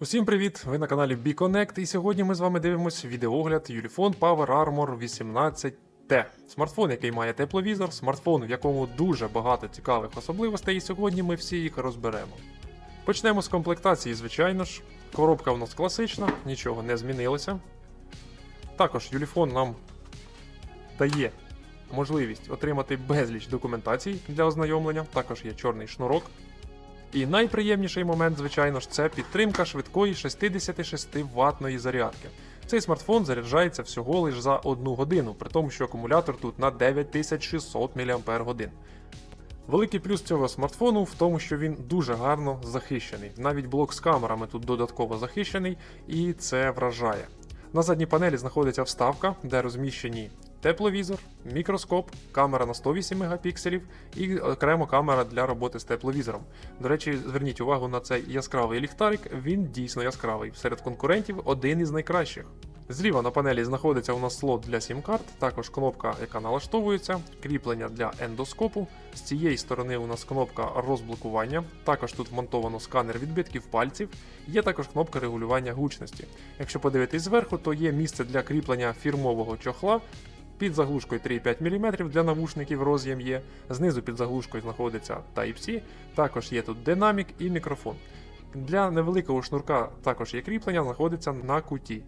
Усім привіт! Ви на каналі BeConnect, і сьогодні ми з вами дивимося відеогляд Ulefone Power Armor 18T. Смартфон, який має тепловізор, смартфон, в якому дуже багато цікавих особливостей, і сьогодні ми всі їх розберемо. Почнемо з комплектації, звичайно ж. Коробка у нас класична, нічого не змінилося. Також Ulefone нам дає можливість отримати безліч документацій для ознайомлення. Також є чорний шнурок. І найприємніший момент, звичайно ж, це підтримка швидкої 66 ваттної зарядки. Цей смартфон заряджається всього лише за 1 годину, при тому, що акумулятор тут на 9600 мАч. Великий плюс цього смартфону в тому, що він дуже гарно захищений. Навіть блок з камерами тут додатково захищений, і це вражає. На задній панелі знаходиться вставка, де розміщені тепловізор, мікроскоп, камера на 108 мегапікселів і окремо камера для роботи з тепловізором. До речі, зверніть увагу на цей яскравий ліхтарик, він дійсно яскравий. Серед конкурентів один із найкращих. Зліва на панелі знаходиться у нас слот для сім-карт, також кнопка, яка налаштовується, кріплення для ендоскопу. З цієї сторони у нас кнопка розблокування. Також тут вмонтовано сканер відбитків пальців. Є також кнопка регулювання гучності. Якщо подивитись зверху, то є місце для кріплення фірмового чохла. Під заглушкою 3,5 мм для навушників роз'єм є. Знизу під заглушкою знаходиться Type-C, також є тут динамік і мікрофон. Для невеликого шнурка також є кріплення, знаходиться на куті.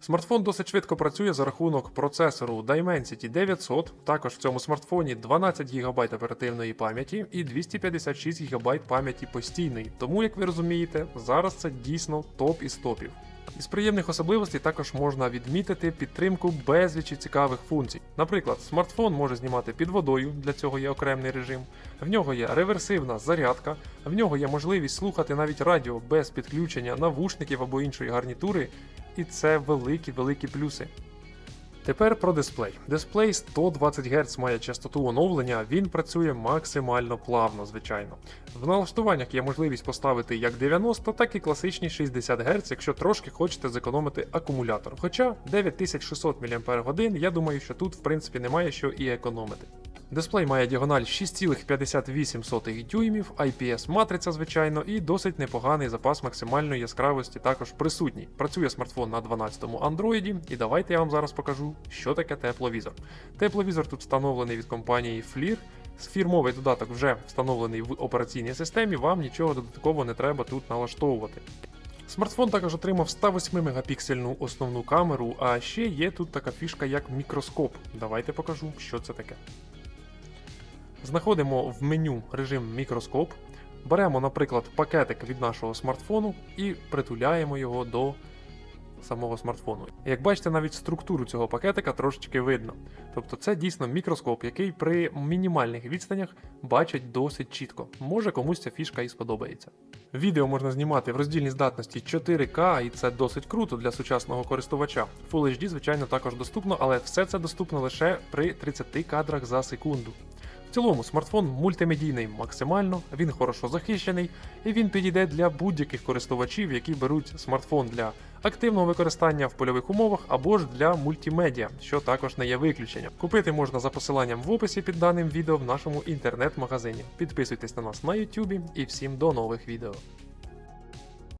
Смартфон досить швидко працює за рахунок процесору Dimensity 900. Також в цьому смартфоні 12 ГБ оперативної пам'яті і 256 ГБ пам'яті постійної. Тому, як ви розумієте, зараз це дійсно топ із топів. Із приємних особливостей також можна відмітити підтримку безлічі цікавих функцій. Наприклад, смартфон може знімати під водою, для цього є окремий режим. В нього є реверсивна зарядка, в нього є можливість слухати навіть радіо без підключення навушників або іншої гарнітури, і це великі-великі плюси. Тепер про дисплей. Дисплей 120 Гц має частоту оновлення, він працює максимально плавно, звичайно. В налаштуваннях є можливість поставити як 90, так і класичні 60 Гц, якщо трошки хочете зекономити акумулятор. Хоча 9600 мАч, я думаю, що тут в принципі немає що і економити. Дисплей має діагональ 6,58 дюймів, IPS матриця, звичайно, і досить непоганий запас максимальної яскравості також присутній. Працює смартфон на 12-му Android, і давайте я вам зараз покажу, що таке тепловізор. Тепловізор тут встановлений від компанії FLIR. Фірмовий додаток вже встановлений в операційній системі, вам нічого додатково не треба тут налаштовувати. Смартфон також отримав 108 мегапіксельну основну камеру, а ще є тут така фішка як мікроскоп. Давайте покажу, що це таке. Знаходимо в меню режим мікроскоп, беремо, наприклад, пакетик від нашого смартфону і притуляємо його до самого смартфону. Як бачите, навіть структуру цього пакетика трошечки видно. Тобто це дійсно мікроскоп, який при мінімальних відстанях бачить досить чітко. Може комусь ця фішка і сподобається. Відео можна знімати в роздільній здатності 4К, і це досить круто для сучасного користувача. Full HD, звичайно, також доступно, але все це доступно лише при 30 кадрах за секунду. В цілому смартфон мультимедійний максимально, він хорошо захищений і він підійде для будь-яких користувачів, які беруть смартфон для активного використання в польових умовах або ж для мультимедіа, що також не є виключенням. Купити можна за посиланням в описі під даним відео в нашому інтернет-магазині. Підписуйтесь на нас на YouTube і всім до нових відео.